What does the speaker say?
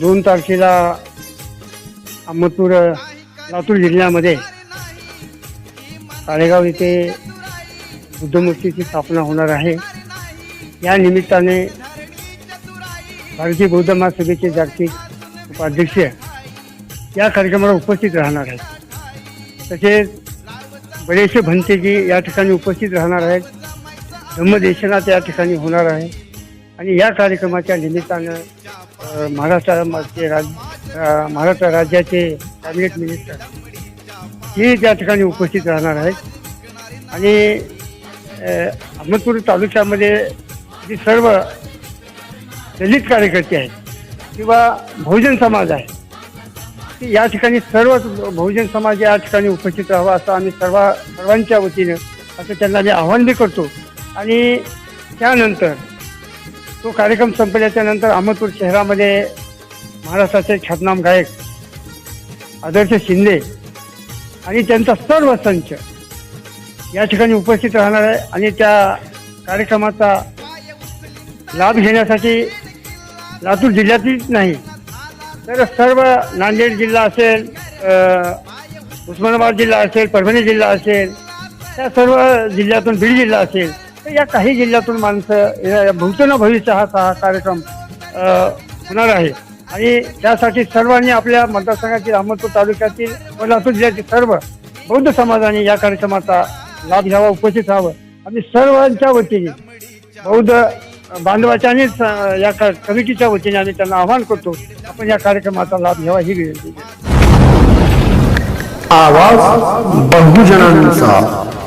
दोन तारखेला अहमदपूर लातूर जिल्ह्यामध्ये काळेगाव येथे बुद्धमूर्तीची स्थापना होणार आहे. या निमित्ताने भारतीय बौद्ध महासभेचे जागतिक उपाध्यक्ष या कार्यक्रमाला उपस्थित राहणार आहेत. तसेच बरेचसे भंतेजी या ठिकाणी उपस्थित राहणार आहेत. धम्मदेशनात या ठिकाणी होणार आहे. आणि या कार्यक्रमाच्या निमित्तानं महाराष्ट्रामध्ये महाराष्ट्राचे राज महाराष्ट्र राज्याचे कॅबिनेट मिनिस्टर हे त्या ठिकाणी उपस्थित राहणार आहेत. आणि अहमदपूर तालुक्यामध्ये जे सर्व दलित कार्यकर्ते आहेत किंवा बहुजन समाज आहे या ठिकाणी सर्व बहुजन समाज या ठिकाणी उपस्थित राहावा असं आम्ही सर्व सर्वांच्या वतीनं असं त्यांना मी आव्हान बी करतो. आणि त्यानंतर तो कार्यक्रम संपल्याच्या नंतर अहमदपूर शहरामध्ये महाराष्ट्राचे ख्यातनाम गायक आदर्श शिंदे आणि त्यांचा सर्व संच या ठिकाणी उपस्थित राहणार आहे आणि त्या कार्यक्रमाचा लाभ घेण्यासाठी लातूर जिल्ह्यातीलच नाही तर सर्व नांदेड जिल्हा असेल उस्मानाबाद जिल्हा असेल परभणी जिल्हा असेल त्या सर्व जिल्ह्यातून बीड जिल्हा असेल तर या काही जिल्ह्यातून माणसं या भविष्य भविष्य हा हा कार्यक्रम होणार आहे. आणि त्यासाठी सर्वांनी आपल्या मतदारसंघातील अहमदपूर तालुक्यातील व लातूर जिल्ह्यातील सर्व बौद्ध समाजाने या कार्यक्रमाचा लाभ घ्यावा उपस्थित राहावं. आणि सर्वांच्या वतीने बौद्ध बांधवाच्या आणि स- या कमिटीच्या वतीने आम्ही त्यांना आवाहन करतो आपण या कार्यक्रमाचा लाभ घ्यावा ही विनंती आवाज बहुजनांचा.